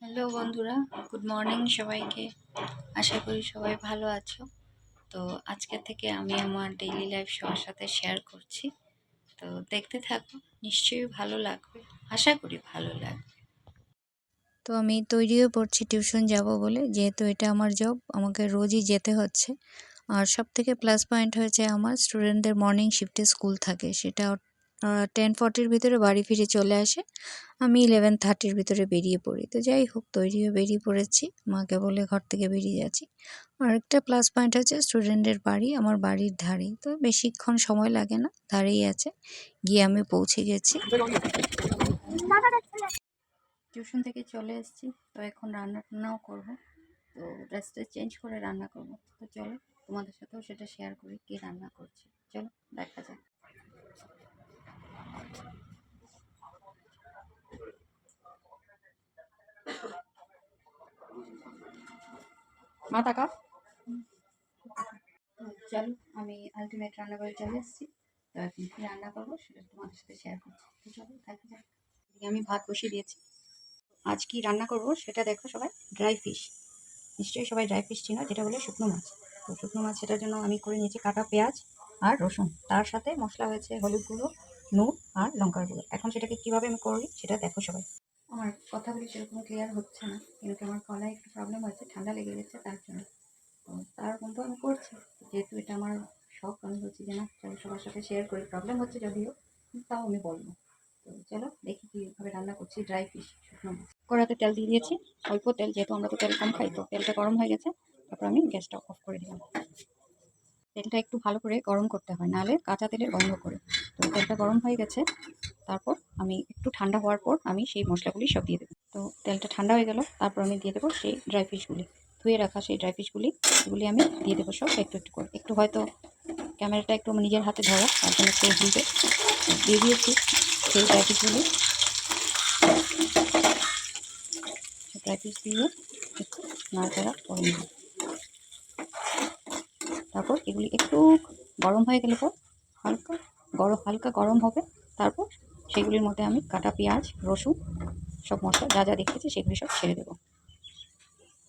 Hello বন্ধুরা, good morning সবাইকে। আশা করি সবাই ভালো আছো। তো আজকে থেকে আমি আমার ডেইলি লাইফ সবার সাথে শেয়ার করছি। তো দেখতে থাকো, নিশ্চয়ই ভালো লাগবে। আশা করি ভালো লাগবে। তো আমি তৈরিও পড়ছি টিউশন যাব বলে। যেহেতু এটা আমার জব আমাকে রোজই যেতে হচ্ছে। আর সব থেকে প্লাস পয়েন্ট হয়েছে আমার স্টুডেন্টদের মর্নিং শিফটে স্কুল থাকে। সেটা টেন ফর্টির ভিতরে বাড়ি ফিরে চলে আসে। আমি ইলেভেন থার্টির ভিতরে বেরিয়ে পড়ি। তো যাই হোক, তৈরি হয়ে বেরিয়ে পড়েছি। মাকে বলে ঘর থেকে বেরিয়ে যাচ্ছি। আরেকটা প্লাস পয়েন্ট হচ্ছে স্টুডেন্টের বাড়ি, আমার বাড়ির ধারেই তো বেশিক্ষণ সময় লাগে না, ধারেই আছে। গিয়ে আমি পৌঁছে গেছি। টিউশন থেকে চলে এসেছি। তো এখন রান্না টান্নাও করব। তো ড্রেসটা চেঞ্জ করে রান্না করব। তো চলো, তোমাদের সাথেও সেটা শেয়ার করি, কি রান্না করছি। চলো, দেখা যাক। মা তাকা চলো, আমি আলটিমেট রান্না করে চলে এসেছি। তো এখন কী রান্না করব সেটা তোমাদের সাথে শেয়ার করছি। চলো, দেখা যাক। আমি ভাত বসিয়ে দিয়েছি। আজ কি রান্না করব সেটা দেখো সবাই। ড্রাই ফিশ নিশ্চয়ই সবাই ড্রাই ফিশ চিনো, যেটা বলে শুকনো মাছ। তো শুকনো মাছ সেটার জন্য আমি করে নিয়েছি কাটা পেঁয়াজ আর রসুন। তার সাথে মশলা হয়েছে হলুদ গুঁড়ো নুন আর লঙ্কার গুঁড়ো। এখন সেটাকে কীভাবে আমি করি সেটা দেখো সবাই। আমার কথাগুলি সেরকম ক্লিয়ার হচ্ছে না। কিন্তু আমার গলায় একটু প্রবলেম হয়েছে ঠান্ডা লেগে গেছে, তার জন্য। তো তার কিন্তু আমি করছি। যেহেতু এটা আমার শখ, আমি বলছি যে না, চলো সবার সাথে শেয়ার করি। প্রবলেম হচ্ছে যদিও, তাও আমি বলব। তো চলো, দেখি কীভাবে রান্না করছি ড্রাই ফিশ শুকনো কড়াতে তেল দিয়ে দিয়েছি। অল্প তেল, যেহেতু আমরা তো তেল কম খাই, তো তেলটা গরম হয়ে গেছে, তারপর আমি গ্যাসটা অফ করে দিলাম। তেলটা একটু ভালো করে গরম করতে হয়, নাহলে কাঁচা তেলের গন্ধ করে। তো তেলটা গরম হয়ে গেছে, তারপর আমি একটু ঠান্ডা হওয়ার পর আমি সেই মশলাগুলি সব দিয়ে দেবো। তো তেলটা ঠান্ডা হয়ে গেল, তারপর আমি দিয়ে দেবো সেই ড্রাই ফিশগুলি ধুয়ে রাখা সেই ড্রাই ফিশগুলি এগুলি আমি দিয়ে দেবো সব একটু একটু করে। একটু হয়তো ক্যামেরাটা একটু নিজের হাতে ধরা, তার জন্য ভুলবে দিয়ে দিয়েছি সেই ড্রাই ফিশগুলি ড্রাই ফিশ দিয়ে একটু নাড়াচাড়া করে নেব তারপর এগুলি একটু গরম হয়ে গেলে পর হালকা গরম, হালকা গরম হবে। তারপর সেগুলির মধ্যে আমি কাটা পেঁয়াজ, রসুন, সব মশলা যা যা দেখেছি সেগুলি সব ছেড়ে দেবো।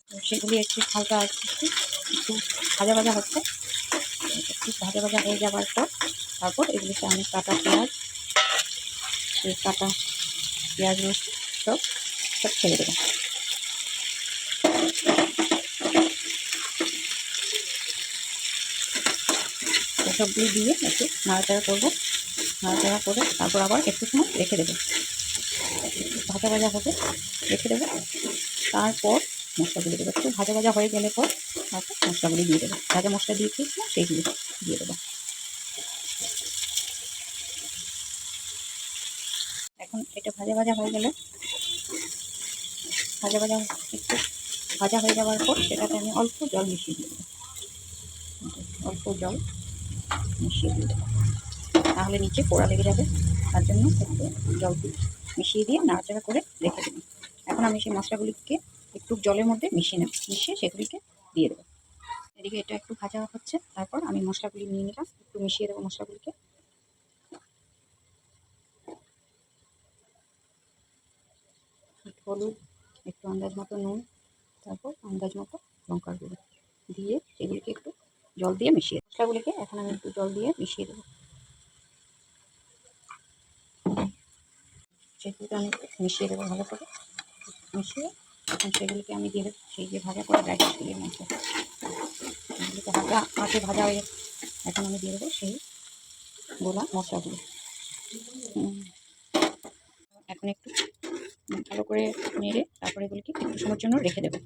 সেগুলি একটু হালকা একটু একটু ভাজা ভাজা হচ্ছে। একটু ভাজা ভাজা হয়ে যাওয়ার পর তারপর এগুলিতে আমি কাটা পেঁয়াজ, এই কাটা পেঁয়াজ, রসুন সব সব ছেড়ে দেবো। সবগুলি দিয়ে একটু নাড়াচাড়া করব। নাড়াচাড়া করে তারপর আবার একটু সময় রেখে দেবো। ভাজা ভাজা হবে, রেখে দেবো। তারপর মশলাগুলি দেবো। একটু ভাজা ভাজা হয়ে গেলে পর তারপর মশলাগুলি দিয়ে দেবো। ভাজা মশলা দিয়েছিলাম সেইগুলি দিয়ে দেবো। এখন এটা ভাজা ভাজা হয়ে গেলে ভাজা ভাজা একটু ভাজা হয়ে যাওয়ার পর সেটাতে আমি অল্প জল মিশিয়ে দেবো। অল্প জল। মিশিয়ে দিয়ে তাহলে নিচে পোড়া লেগে যাবে। তার জন্য একটু জল মিশিয়ে দিয়ে নাড়াচাড়া করে রেখে দেবো। এখন আমি সেই মশলাগুলিকে একটু জলের মধ্যে মিশিয়ে নেব, মিশিয়ে সেগুলিকে দিয়ে দেবো। এদিকে এটা একটু ভাজা হচ্ছে, তারপর আমি মশলাগুলি নিয়ে নিলাম, একটু মিশিয়ে দেবো মশলাগুলিকে। হলুদ, একটু আন্দাজ মতো নুন, তারপর আন্দাজ মতো লঙ্কার গুঁড়ো। দিয়ে সেগুলিকে একটু জল দিয়ে মিশিয়ে মশলাগুলিকে এখন আমি একটু জল দিয়ে মিশিয়ে দেবো। সেগুলিকে আমি মিশিয়ে দেবো ভালো করে। মিশিয়ে এখন সেগুলিকে আমি দিয়ে দেবো। সেই যে ভাজা করে ডাই ফিশগুলির মধ্যে। সেগুলিকে হালকা আঁচে ভাজা হয়ে এখন আমি দিয়ে দেবো সেই গোলা মশলাগুলো। এখন একটু ভালো করে নেড়ে তারপরে এগুলিকে একটু সময়ের জন্য রেখে দেবো।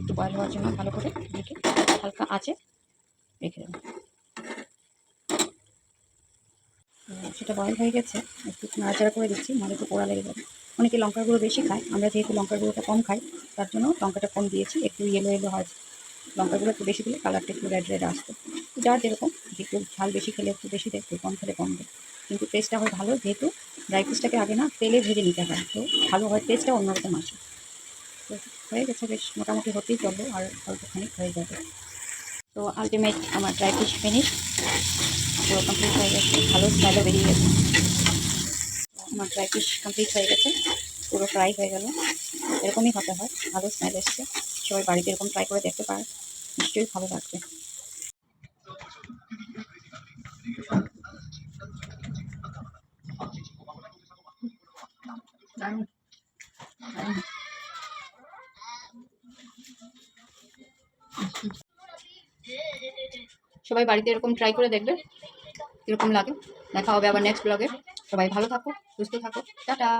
একটু বয়েল হওয়ার জন্য ভালো করে এগুলিকে হালকা আছে রেখে দেবো। সেটা বয়েল হয়ে গেছে, একটু নাড়াচাড়া করে দিচ্ছি, নাহলে একটু পোড়া লেগে যাবে। অনেকে লঙ্কার গুঁড়ো বেশি খায়, আমরা যেহেতু লঙ্কার গুঁড়োটা কম খাই, তার জন্য লঙ্কাটা কম দিয়েছি, একটু ইয়েলো ইয়েলো হয়। লঙ্কার গুঁড়ো একটু বেশি দিলে কালারটা একটু রেড রেড আসতো তো যার যেরকম, একটু ঝাল বেশি খেলে একটু বেশি দেখতে কম খেলে কম দেয় কিন্তু টেস্টটা হয় ভালো, যেহেতু ড্রাই ফিশটাকে আগে না তেলে ভেজে নিতে হয়, তো ভালো হয় টেস্টটা অন্যরকম আসে। তো হয়ে গেছে বেশ, মোটামুটি হতেই চলবে আর অল্পখানি হয়ে যাবে। তো আলটিমেট আমার ড্রাই ফিশ ফিনিশ পুরো কমপ্লিট হয়ে গেছে, ভালো স্মেলও বেরিয়ে গেছে। আমার ড্রাই ফিশ কমপ্লিট হয়ে গেছে, পুরো ফ্রাই হয়ে গেল। এরকমই হতে হয়, ভালো স্মেল এসছে। সবাই বাড়িতে এরকম ট্রাই করে দেখতে পারে, নিশ্চয়ই ভালো লাগবে। সবাই বাড়িতে এরকম ট্রাই করে দেখবে এরকম লাগে। দেখা হবে আবার নেক্সট ব্লগে সবাই ভালো থাকো, সুস্থ থাকো। টাটা।